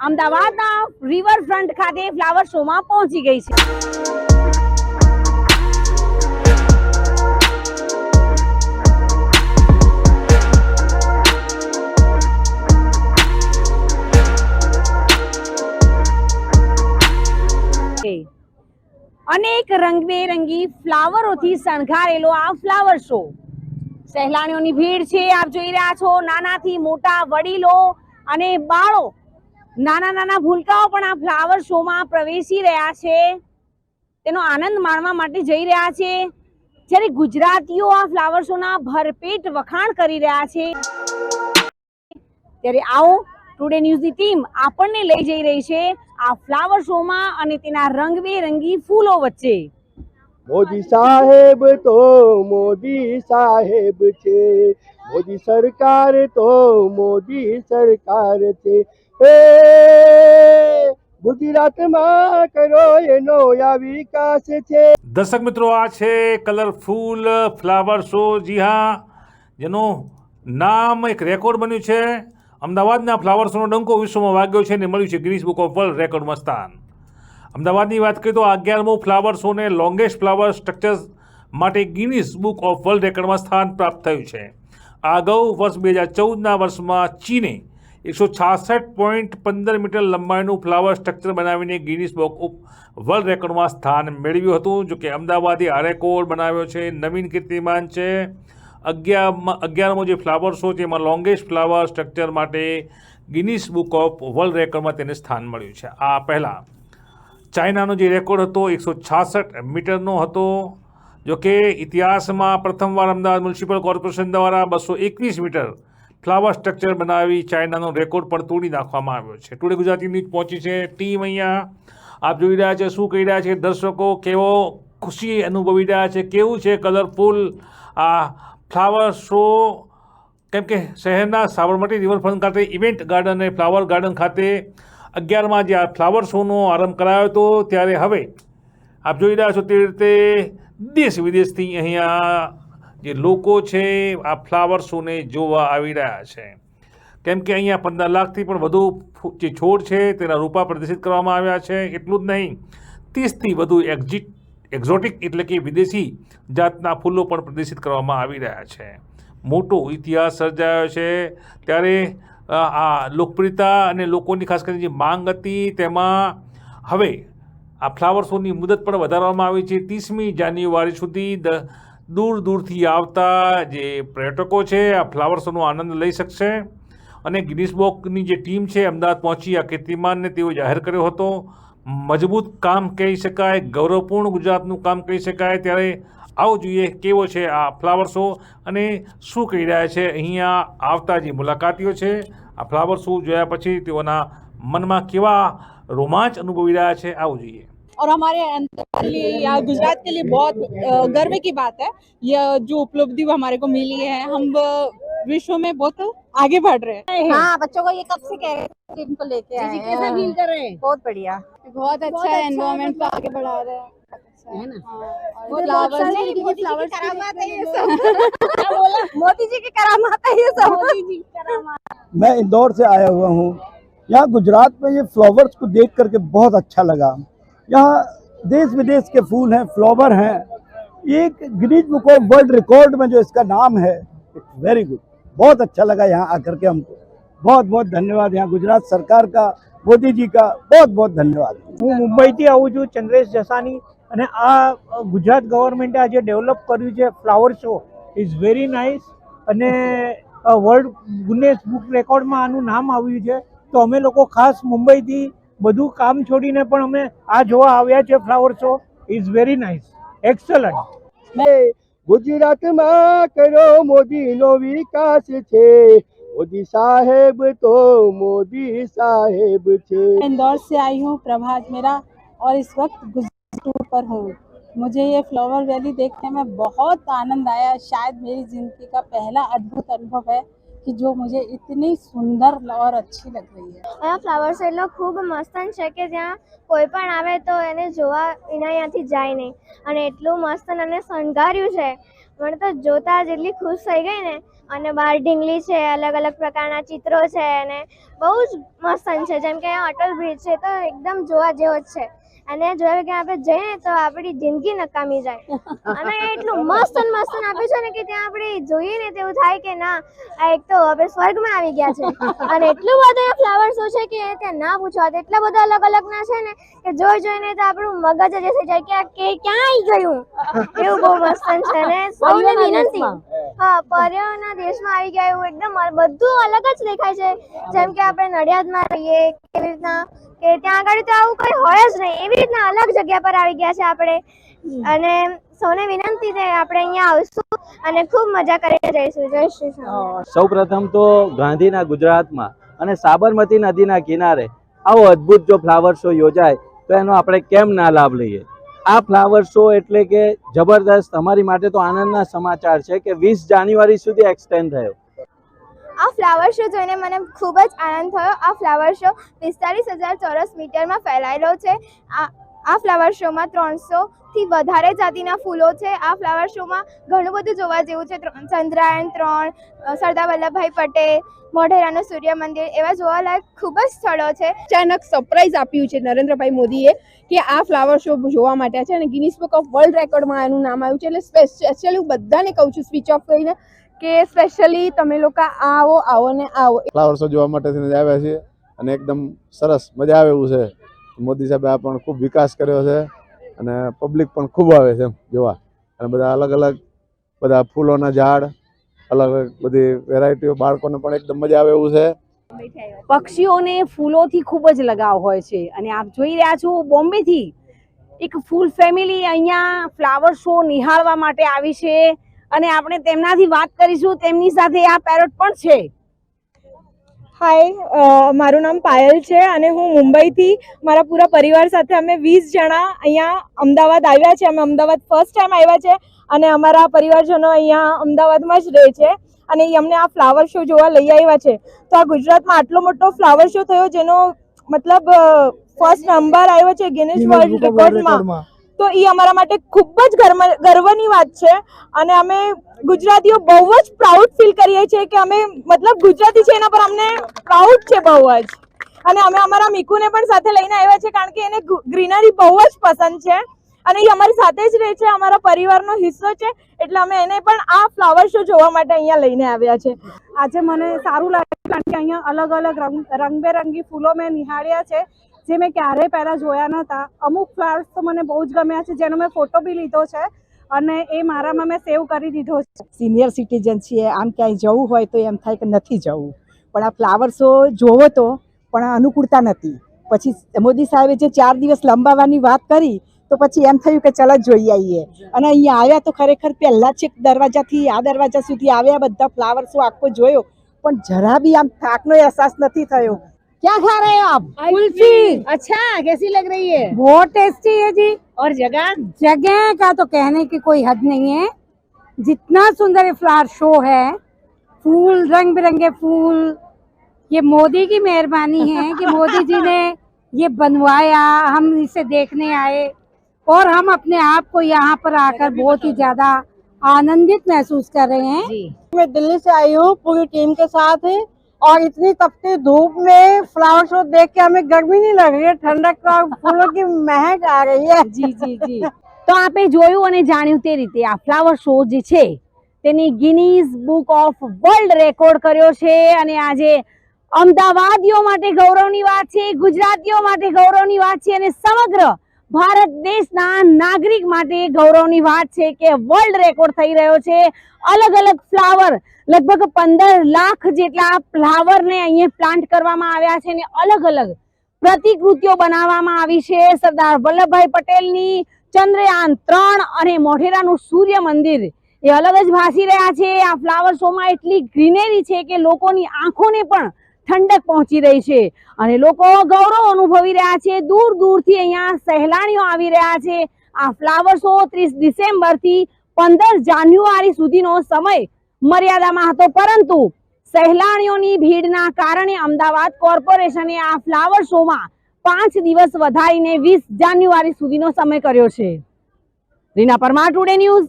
અમદાવાદના રિવરફ્રન્ટ ખાતે ફ્લાવર શોમાં પહોંચી ગઈ છે. અનેક રંગબેરંગી ફ્લાવરોથી શણગારેલો આ ફ્લાવર શો સહેલાણીઓની ભીડ છે, આપ જોઈ રહ્યા છો, નાનાથી મોટા વડીલો અને બાળો નાના નાના ભૂલકાઓ પણ આ ફ્લાવર શોમાં પ્રવેશી રહ્યા છે. તેનો આનંદ માણવા માટે જઈ રહ્યા છે. જ્યારે ગુજરાતીઓ આ ફ્લાવર શોના ભરપેટ વખાણ કરી રહ્યા છે. ત્યારે આવો ટુડે ન્યૂઝની ટીમ આપણને લઈ જઈ રહી છે આ ફ્લાવર શોમાં અને તેના રંગબેરંગી ફૂલો વચ્ચે. મોદી સાહેબ તો મોદી સાહેબ છે. મોદી સરકાર તો મોદી સરકાર છે. હે ગુજરાતમાં કરો એનો આ વિકાસ છે? દર્શક મિત્રો, આ છે કલરફુલ ફ્લાવર શો જી હા, જેનું નામ એક રેકોર્ડ બન્યું છે. અમદાવાદના ફ્લાવર શોનો ડંકો વિશ્વમાં વાગ્યો છે અને મળ્યું છે ગિનિસ બુક ઓફ વર્લ્ડ રેકોર્ડમાં સ્થાન. અમદાવાદની વાત કરીએ તો અગિયારમો ફ્લાવર શોને લોંગેસ્ટ ફ્લાવર સ્ટ્રક્ચર્સ માટે ગિનિસ બુક ઓફ વર્લ્ડ રેકોર્ડમાં સ્થાન પ્રાપ્ત થયું છે. આ અગાઉ વર્ષ બે હજાર ચૌદના વર્ષમાં ચીને એકસો છાસઠ પોઈન્ટ પંદર મીટર લંબાઈનું ફ્લાવર સ્ટ્રક્ચર બનાવીને ગિનિસ બુક ઓફ વર્લ્ડ રેકોર્ડમાં સ્થાન મેળવ્યું હતું. જોકે અમદાવાદે આ રેકોર્ડ બનાવ્યો છે. નવીન કીર્તિમાન છે. અગિયારમાં, અગિયારમો જે ફ્લાવર શો છે, એમાં લોંગેસ્ટ ફ્લાવર સ્ટ્રક્ચર માટે ગિનિસ બુક ઓફ વર્લ્ડ રેકોર્ડમાં તેને સ્થાન મળ્યું છે. આ પહેલાં ચાઇનાનો જે રેકોર્ડ હતો, એકસો છાસઠ મીટરનો હતો. જો કે ઇતિહાસમાં પ્રથમવાર અમદાવાદ મ્યુનિસિપલ કોર્પોરેશન દ્વારા બસો એકવીસ મીટર ફ્લાવર સ્ટ્રક્ચર બનાવી ચાઇનાનો રેકોર્ડ પણ તોડી નાખવામાં આવ્યો છે. ટુડે ગુજરાતી ન્યૂઝ પહોંચી છે ટીમ અહીંયા. આપ જોઈ રહ્યા છે શું કહી રહ્યા છે દર્શકો, કેવો ખુશી અનુભવી રહ્યા છે, કેવું છે કલરફુલ આ ફ્લાવર શો? કેમ કે શહેરના સાબરમતી રિવરફ્રન્ટ ખાતે ઇવેન્ટ ગાર્ડન અને ફ્લાવર ગાર્ડન ખાતે અગિયારમાં જે આ ફ્લાવર શોનો આરંભ કરાયો હતો, ત્યારે હવે આપ જોઈ રહ્યા છો તે રીતે દેશ વિદેશથી અહીંયા જે લોકો છે આ ફ્લાવર શોને જોવા આવી રહ્યા છે. કેમ કે અહીંયા પંદર લાખથી પણ વધુ જે છોડ છે તેના રૂપા પ્રદર્શિત કરવામાં આવ્યા છે. એટલું જ નહીં, ત્રીસથી વધુ એક્ઝિટ, એક્ઝોટિક એટલે કે વિદેશી જાતના ફૂલો પણ પ્રદર્શિત કરવામાં આવી રહ્યા છે. મોટો ઇતિહાસ સર્જાયો છે. ત્યારે આ લોકપ્રિયતા અને લોકોની ખાસ કરીને જે માંગ હતી તેમાં હવે આ ફ્લાવર શોની મુદત પણ વધારવામાં આવી છે. ત્રીસમી જાન્યુઆરી સુધી દ દૂર દૂરથી આવતા જે પર્યટકો છે, આ ફ્લાવર શોનો આનંદ લઈ શકશે. અને ગિનિસ બોકની જે ટીમ છે, અમદાવાદ પહોંચી આ કીર્તિમાનને તેઓ જાહેર કર્યો હતો. મજબૂત કામ કહી શકાય, ગૌરવપૂર્ણ ગુજરાતનું કામ કહી શકાય. ત્યારે આવો જોઈએ કેવો છે આ ફ્લાવર શો અને શું કહી રહ્યા છે અહીંયા આવતા જે મુલાકાતીઓ છે. આ ફ્લાવર શો જોયા પછી તેઓના મનમાં કેવા રોમાંચ અનુભવી રહ્યા છે, આવું જોઈએ. और हमारे अंतर लिए या गुजरात के लिए बहुत गर्व की बात है। यह जो उपलब्धि हमारे को मिली है हम विश्व में बहुत आगे बढ़ रहे हैं। हाँ बच्चों को ये कब से कह रहे थे कि इनको लेके आए हैं? कैसा फील कर रहे हैं? बहुत बढ़िया। बहुत अच्छा है एनवायरमेंट को आगे बढ़ा रहे हैं। है ना? बहुत फ्लावर्स है मोदी जी की करामात है ये सब। मोदी जी की करामात है सब। मैं इंदौर से आया हुआ हूँ। यहाँ गुजरात में ये फ्लावर्स को देख करके बहुत अच्छा लगा। यहाँ देश विदेश के फूल हैं फ्लावर हैं एक Guinness book of world record में जो इसका नाम है वेरी गुड बहुत अच्छा लगा यहाँ आकर के हमको बहुत बहुत धन्यवाद यहाँ गुजरात सरकार का મોદી જી કા બહુ બહુ ધન્યવાદ હું મુંબઈથી આવું છું ચંદ્રેશ જસાની અને આ અ, ગુજરાત ગવર્મેન્ટે આજે ડેવલપ કર્યું છે flower show is very nice અને વર્લ્ડ ગુનેસ બુક રેકોર્ડમાં આનું નામ આવ્યું છે તો અમે લોકો ખાસ મુંબઈથી બધું કામ છોડીને પણ અમે આ જોવા આવ્યા છે flower show is very nice excellent ગુજરાતમાં કરો મોદીનો વિકાસ છે મોદી સાહેબ તો મોદી સાહેબ છે इंदौर से आई हूँ प्रभात मेरा और इस वक्त गुजरात टूर पर हूँ मुझे ये फ्लावर वैली देखने में बहुत आनंद आया शायद मेरी ज़िंदगी का पहला अद्भुत अनुभव है कि जो मुझे इतनी सुंदर और अच्छी लग रही है અહીંયા ફ્લાવર શો એટલો ખૂબ મસ્ત છે કે જ્યાં કોઈ પણ આવે તો એને જોવા એના અહીંયાથી જાય નહીં અને એટલું મસ્ત અને શણગાર્યું છે મને તો જોતા જ એટલી ખુશ થઈ ગઈ ને અને બહાર ઢીંગલી છે અલગ અલગ પ્રકારના ચિત્રો છે અને બહુ જ મસ્ત છે જેમ કે અહીંયા અટલ બ્રિજ છે તો એકદમ જોવા જેવો જ છે અને જો કે આપણે જઈએ તો આપણી જિંદગી નકામી જાય. અને એટલું મસ્ત મસ્ત આપ્યું છે ને કે ત્યાં આપણે જોઈએ ને તેવું થાય કે ના આ એક તો આપણે સ્વર્ગમાં આવી ગયા છે. અને એટલું બધું ફ્લાવર શો છે કે ત્યાં ના પૂછવા એટલા બધા અલગ અલગ ના છે ને કે જોઈ જોઈને તો આપણું મગજ જ થઈ જાય કે આ કે ક્યાં આવી ગયું? એવું બહુ મસ્ત છે ને સૌને વિનંતી. હા, પર્યાવરણના દેશમાં આવી ગયા એવું એકદમ બધું અલગ જ દેખાય છે. જેમ કે આપણે નડિયાદમાં રહીએ, કેવી રીતના કે ત્યાં આગળ તો આવું કંઈ હોય જ નહીં. એવી રીતના અલગ જગ્યા પર આવી ગયા છે આપણે. અને સૌને વિનંતી છે, આપણે અહીંયા આવશું અને ખૂબ મજા કરીને જઈશું. જય શ્રી સૌ પ્રથમ તો ગાંધીના ગુજરાતમાં અને સાબરમતી નદીના કિનારે આવો અદ્ભુત જો ફ્લાવર શો યોજાય, તો એનો આપણે કેમ ના લાભ લઈએ? આ ફ્લાવર શો એટલે કે જબરદસ્ત. અમારી માટે તો આનંદના સમાચાર છે કે વીસ જાન્યુઆરી સુધી એક્સટેન્ડ થયો આ ફ્લાવર શો જોઈને મને ખૂબ જ આનંદ થયો. આ ફ્લાવર શો પિસ્તાલીસ હજાર ચોરસ મીટરમાં ફેલાયેલો છે. આ આ ફ્લાવર શોમાં ત્રણસોથી વધારે જાતિના ફૂલો છે. આ ફ્લાવર શોમાં ઘણું બધું જોવા જેવું છે. ત્રણ- ચંદ્રાયન ત્રણ સરદાર વલ્લભભાઈ પટેલ મોઢેરાનું સૂર્ય મંદિર એવા જોવાલાયક ખૂબ જ સ્થળો છે. અચાનક સરપ્રાઈઝ આપ્યું છે નરેન્દ્રભાઈ મોદીએ કે આ ફ્લાવર શો જોવા માટે છે અને ગિનિસ બુક ઓફ વર્લ્ડ રેકોર્ડમાં એનું નામ આવ્યું છે. એટલે સ્પેશિયલી હું બધાને કહું છું સ્વિચ ઓફ કરીને કે સ્પેશિયલી તમે લોકો આવો આવો ને આવો. ફ્લાવર શો જોવા માટે આવ્યા છીએ અને એકદમ સરસ મજા આવે એવું છે. મોદી સાહેબે આ પણ ખૂબ વિકાસ કર્યો છે અને પબ્લિક પણ ખૂબ આવે છે જોવા. અને બધા અલગ અલગ બધા ફૂલોના ઝાડ, અલગ અલગ બધી વેરાયટીઓ બાળકોને પણ એકદમ મજા આવે એવું છે. પક્ષીઓને ફૂલોથી ખૂબ જ લગાવ હોય છે. અને આપ જોઈ રહ્યા છો બોમ્બેથી એક ફૂલ ફેમિલી અહીંયા ફ્લાવર શો નિહાળવા માટે આવી છે. અને આપણે તેમનાથી વાત કરીશું. તેમની સાથે આ પેરોટ પણ છે. હાય મારું નામ પાયલ છે અને હું મુંબઈથી મારા પૂરા પરિવાર સાથે અમે વીસ જણા અહીંયા અમદાવાદ આવ્યા છે. અમે અમદાવાદ ફર્સ્ટ ટાઈમ આવ્યા છે અને અમારા પરિવારજનો અહીંયા અમદાવાદમાં જ રહે છે અને અમને આ ફ્લાવર શો જોવા લઈ આવ્યા છે. તો આ ગુજરાતમાં આટલો મોટો ફ્લાવર શો થયો જેનો મતલબ ફર્સ્ટ નંબર આવ્યો છે ગિનિસ વર્લ્ડ રેકોર્ડમાં તો એ અમારા માટે ખૂબ જ ગર્વ ગર્વની વાત છે. અને અમે ગુજરાતીઓ બહુ જ પ્રાઉડ ફીલ કરીએ છીએ કે અમે મતલબ ગુજરાતી છે એના પર અમને પ્રાઉડ છે બહુ જ. અને અમે અમારા મીકુને પણ સાથે લઈને આવ્યા છે કારણ કે એને ગ્રીનરી બહુ જ પસંદ છે. અને એ અમારી સાથે જ રહે છે, અમારા પરિવારનો હિસ્સો છે, એટલે અમે એને પણ આ ફ્લાવર શો જોવા માટે અહીંયા લઈને આવ્યા છે. આજે મને સારું લાગ્યું. કારણ કે અહીંયા અલગ અલગ રંગ, રંગબેરંગી ફૂલો મેં નિહાળ્યા છે, જે મેં ક્યારેય પહેલાં જોયા નહોતા. અમુક ફ્લાવર્સ તો મને બહુ જ ગમ્યા છે, જેનો મેં ફોટો બી લીધો છે અને એ મારામાં મેં સેવ કરી દીધો છે. સિનિયર સિટીઝન છીએ, આમ ક્યાંય જવું હોય તો એમ થાય કે નથી જવું. પણ આ ફ્લાવર શો જોવો તો, પણ અનુકૂળતા નથી. પછી મોદી સાહેબે જે ચાર દિવસ લંબાવવાની વાત કરી, તો પછી એમ થયું કે ચાલો જોઈ આવીએ. અને અહીંયા આવ્યા તો ખરેખર પહેલાં છેક દરવાજાથી, આ દરવાજા સુધી આવ્યા બધા ફ્લાવર શો આખો જોયો. પણ જરા બી આમ થાકનો અહેસાસ નથી થયો क्या खा रहे हो आप कुल्फी अच्छा कैसी लग रही है बहुत टेस्टी है जी और जगह जगह का तो कहने की कोई हद नहीं है जितना सुंदर ये फ्लावर शो है फूल रंग बिरंगे फूल ये मोदी की मेहरबानी है कि मोदी जी ने ये बनवाया हम इसे देखने आए और हम अपने आप को यहाँ पर आकर बहुत ही ज्यादा आनंदित महसूस कर रहे हैं मैं दिल्ली से आई हूँ पूरी टीम के साथ और इतनी तपती धूप में फ्लावर शो देख के हमें गर्मी नहीं लग रही है ठंडक और फूलों की महक आ रही है જી જી જી તો આપણે જોયું અને જાણ્યું તે રીતે આ ફ્લાવર શો જે છે તેની Guinness book of world record કર્યો છે અને આજે અમદાવાદીઓ માટે ગૌરવની વાત છે ગુજરાતીઓ માટે ગૌરવની વાત છે અને સમગ્ર ભારત દેશના નાગરિક માટે ગૌરવની વાત છે કે વર્લ્ડ રેકોર્ડ થઈ રહ્યો છે. અલગ અલગ ફ્લાવર લગભગ પંદર લાખ જેટલા ફ્લાવરને અહીંયા પ્લાન્ટ કરવામાં આવ્યા છે અને અલગ અલગ પ્રતિકૃતિઓ બનાવવામાં આવી છે. સરદાર વલ્લભભાઈ પટેલની ચંદ્રયાન ત્રણ અને મોઢેરાનું સૂર્ય મંદિર એ અલગ જ ભાસી રહ્યા છે. આ ફ્લાવર શોમાં એટલી ગ્રીનરી છે કે લોકોની આંખોને પણ ઠંડક પહોંચી રહી છે. અને લોકો ગૌરવ અનુભવી રહ્યા છે. દૂર દૂરથી અહીંયા સહેલાણીઓ આવી રહ્યા છે. આ ફ્લાવર શો ત્રીસ ડિસેમ્બરથી પંદર જાન્યુઆરી સુધીનો સમય મર્યાદામાં હતો. પરંતુ સહેલાણીઓની ભીડના કારણે અમદાવાદ કોર્પોરેશને આ ફ્લાવર શોમાં પાંચ દિવસ વધારીને વીસ જાન્યુઆરી સુધીનો સમય કર્યો છે. Reena Parmar today news